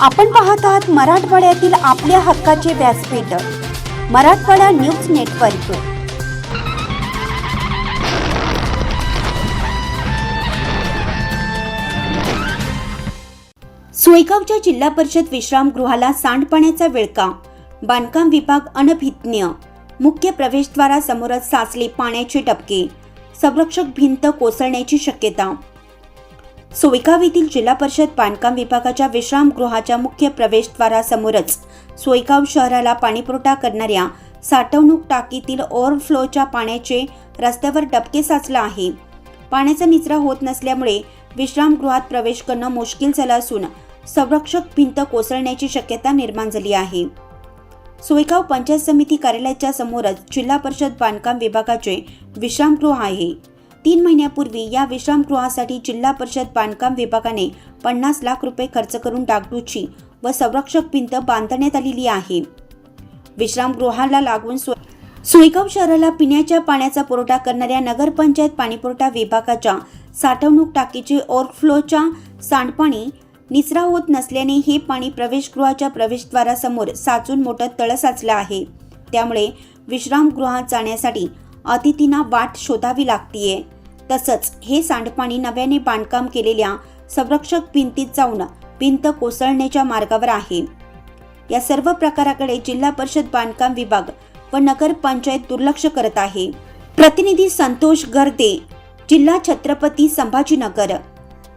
आपण पाहत आहात मराठवाड्यातील आपल्या हक्काचे व्यासपीठ मराठवाडा न्यूज नेटवर्क. सोयगावच्या जिल्हा परिषद विश्रामगृहाला सांडपाण्याचा विळका. बांधकाम विभाग अनभिज्ञ. मुख्य प्रवेशद्वारासमोरच साचले पाण्याचे टपके संरक्षक भिंत कोसळण्याची शक्यता. सोयगाव येथील जिल्हा परिषद बांधकाम विभागाच्या विश्रामगृहाच्या मुख्य प्रवेशद्वारासमोरच सोयगाव शहराला पाणीपुरवठा करणाऱ्या साठवणूक टाकीतील ओव्हरफ्लोच्या पाण्याचे रस्त्यावर डबके साचला आहे. पाण्याचा निचरा होत नसल्यामुळे विश्रामगृहात प्रवेश करणं मुश्किल झालं असून संरक्षक भिंत कोसळण्याची शक्यता निर्माण झाली आहे. सोयगाव पंचायत समिती कार्यालयाच्या समोरच जिल्हा परिषद बांधकाम विभागाचे विश्रामगृह आहे. तीन महिन्यापूर्वी या विश्रामगृहासाठी जिल्हा परिषद बांधकाम विभागाने पन्नास लाख रुपये खर्च करून डागडूची व संरक्षक भिंत बांधण्यात आलेली आहे. विश्रामगृहाला लागून सोयगाव शहराला पिण्याच्या पाण्याचा पुरवठा करणाऱ्या नगरपंचायत पाणीपुरवठा विभागाच्या साठवणूक टाकीचे ओव्हरफ्लोच्या सांडपाणी निचरा होत नसल्याने हे पाणी प्रवेशगृहाच्या प्रवेशद्वारासमोर साचून मोठं तळ साचलं आहे. त्यामुळे विश्रामगृहात जाण्यासाठी अतिथींना वाट शोधावी लागतीये. तसंच हे सांडपाणी नव्याने बांधकाम केलेल्या संरक्षक भिंतीत जाऊन भिंत कोसळण्याच्या मार्गावर आहे. या सर्व प्रकाराकडे जिल्हा परिषद बांधकाम विभाग व नगर पंचायत दुर्लक्ष करत आहे. प्रतिनिधी संतोष गर्दे जिल्हा छत्रपती संभाजीनगर.